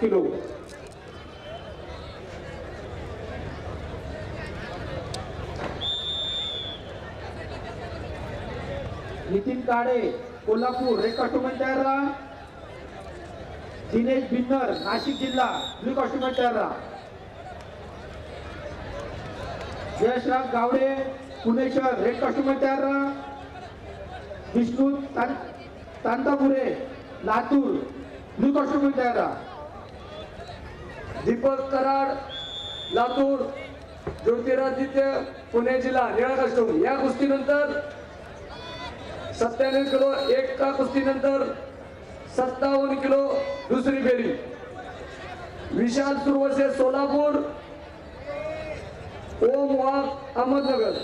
Kilo Nitin Kale Kolhapur red costume तयार राहा दिनेश भिन्नर नाशिक जिल्हा ब्लू कॉस्ट्युमेंट तयार राहा यशराज गावडे पुणे शहर रेड कॉस्ट्युमेंट तयार राहा विष्णू तांतापुरे लातूर ब्लू कॉस्ट्युमेंट तयार राहा दीपक कराड लातूर ज्योतिरादित्य पुणे जिल्हा निळा या कुस्तीनंतर सत्त्याण्णव किलो एका कुस्तीनंतर सत्तावन्न किलो दुसरी फेरी. विशाल सुरवसे सोलापूर ओम वाघ अहमदनगर.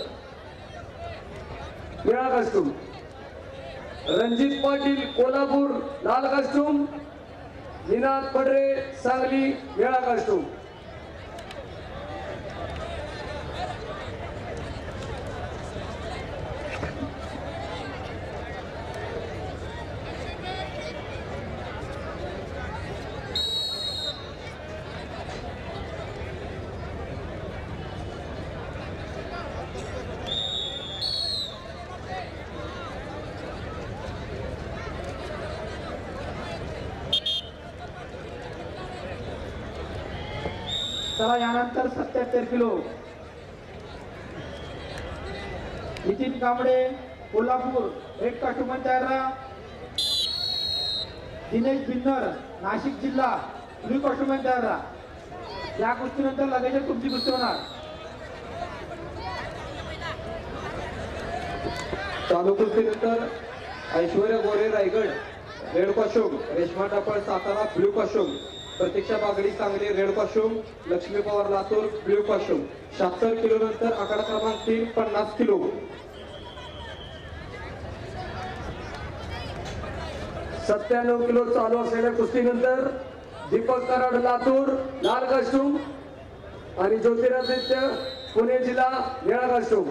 निळा कस्टूम रणजित पाटील कोल्हापूर लाल कास्टूम निनाद पडरे सांगली वेळा कस्टूम चला यानंतर सत्याहत्तर किलो. नितीन कांबळे कोल्हापूर एक कॉस्ट्युमर तयार राहा दिनेश भिन्नर नाशिक जिल्हा तुम्ही कॉस्ट्युमर तयार या गोष्टीनंतर लगेच तुमची कुस्ती होणार. चालू कुस्तीनंतर Aishwarya Gore Raigad red costume Reshma Tapal Satara blue costume Pratiksha Bagdi Sangli रेडपासून Lakshmi Pawar Latur blue costume शहात्तर किलो नंतर आकडा क्रमांक तीन पन्नास किलो. सत्त्याण्णव किलो चालू असलेल्या कुस्तीनंतर दीपक कराड लातूर लाल कस्टूम आणि ज्योतिरादित्य पुणे जिल्हा निळा कस्टूम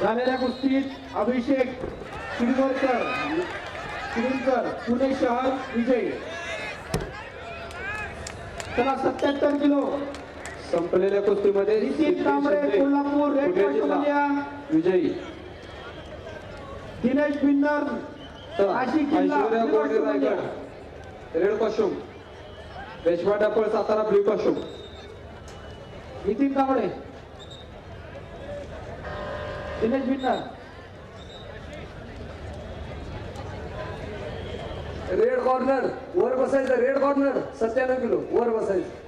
झालेल्या कुस्तीत अभिषेक शिरवरकर शिरवरकर पुणे शहर विजय. चला सत्याहत्तर किलो. संपलेल्या कुस्तीमध्ये नितीन शिंदे, कोल्हापूर विजयी. Dinesh Aishwarya Raigad red costume Reshma Tapal Satara blue costume Nitin Kamble. Dinesh Bhinnar red corner वर बसायचं रेड कॉर्नर सत्त्याण्णव किलो वर बसायचं